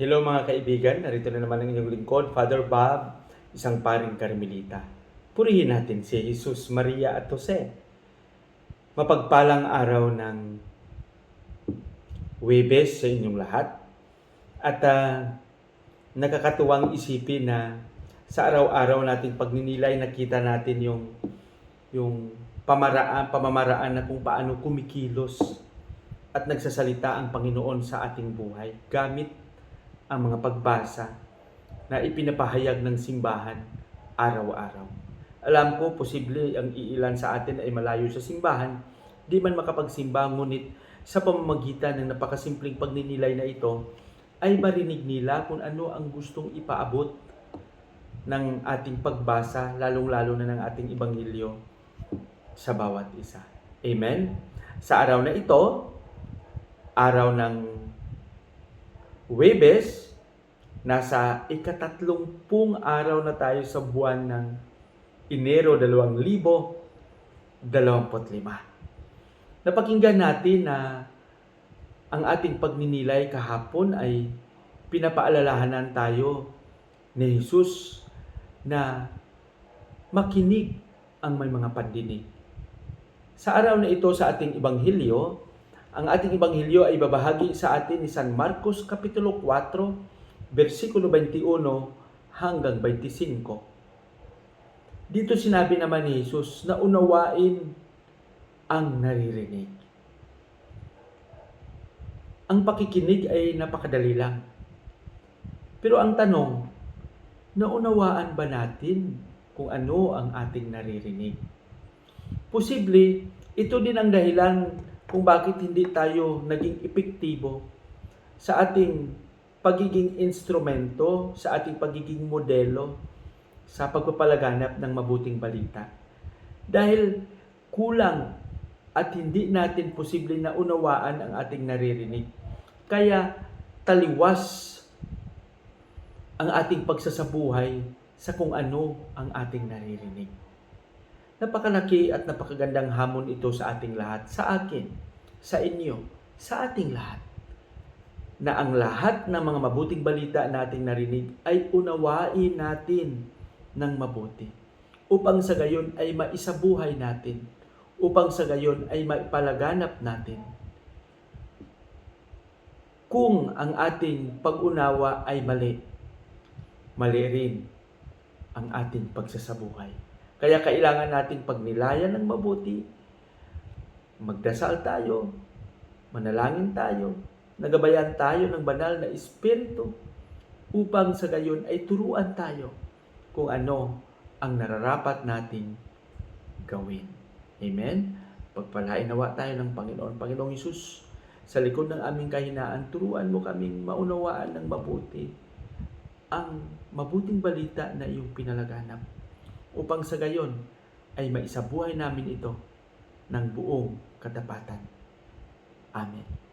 Hello mga kaibigan, narito na naman ang inyong lingkod, Father Bob, isang paring Karmelita. Purihin natin si Jesus, Maria at Jose. Mapagpalang araw ng Webes sa inyong lahat. At ah, nakakatuwang isipin na sa araw-araw nating pagninilay nakita natin yung yung pamaraan, pamamaraan na kung paano kumikilos at nagsasalita ang Panginoon sa ating buhay gamit ang mga pagbasa na ipinapahayag ng simbahan araw-araw. Alam ko, posible ang iilan sa atin ay malayo sa simbahan, di man makapagsimba, ngunit sa pamamagitan ng napakasimpleng pagninilay na ito, ay marinig nila kung ano ang gustong ipaabot ng ating pagbasa, lalong-lalo na ng ating ibanghilyo sa bawat isa. Amen? Sa araw na ito, araw ng Webes, nasa ikatatlongpung araw na tayo sa buwan ng Enero 2025. Napakinggan natin na ang ating pagninilay kahapon ay pinapaalalahanan tayo ni Jesus na makinig ang may mga pandinig. Sa araw na ito sa ating ibanghilyo, ang ating ibanghilyo ay babahagi sa atin ni San Marcos Kapitulo 4, versikulo 21 hanggang 25. Dito sinabi naman ni Jesus na unawain ang naririnig. Ang pakikinig ay napakadali lang. Pero ang tanong, naunawaan ba natin kung ano ang ating naririnig? Posible, ito din ang dahilan kung bakit hindi tayo naging epektibo sa ating pagiging instrumento, sa ating pagiging modelo sa pagpapalaganap ng mabuting balita. Dahil kulang at hindi natin posible na unawaan ang ating naririnig. Kaya taliwas ang ating pagsasabuhay sa kung ano ang ating naririnig. Napakalaki at napakagandang hamon ito sa ating lahat, sa akin, sa inyo, sa ating lahat. Na ang lahat ng mga mabuting balita nating narinig ay unawain natin ng mabuti. Upang sa gayon ay maisabuhay natin. Upang sa gayon ay maipalaganap natin. Kung ang ating pag-unawa ay mali, mali rin ang ating pagsasabuhay. Kaya kailangan nating pagnilayan ng mabuti, magdasal tayo, manalangin tayo, nagabayan tayo ng banal na Espiritu upang sa gayon ay turuan tayo kung ano ang nararapat nating gawin. Amen? Pagpalain nawa tayo ng Panginoon. Panginoong Isus, sa likod ng aming kahinaan, turuan mo kaming maunawaan ng mabuti ang mabuting balita na iyong pinalaganap upang sa gayon ay maisabuhay namin ito ng buong katapatan. Amen.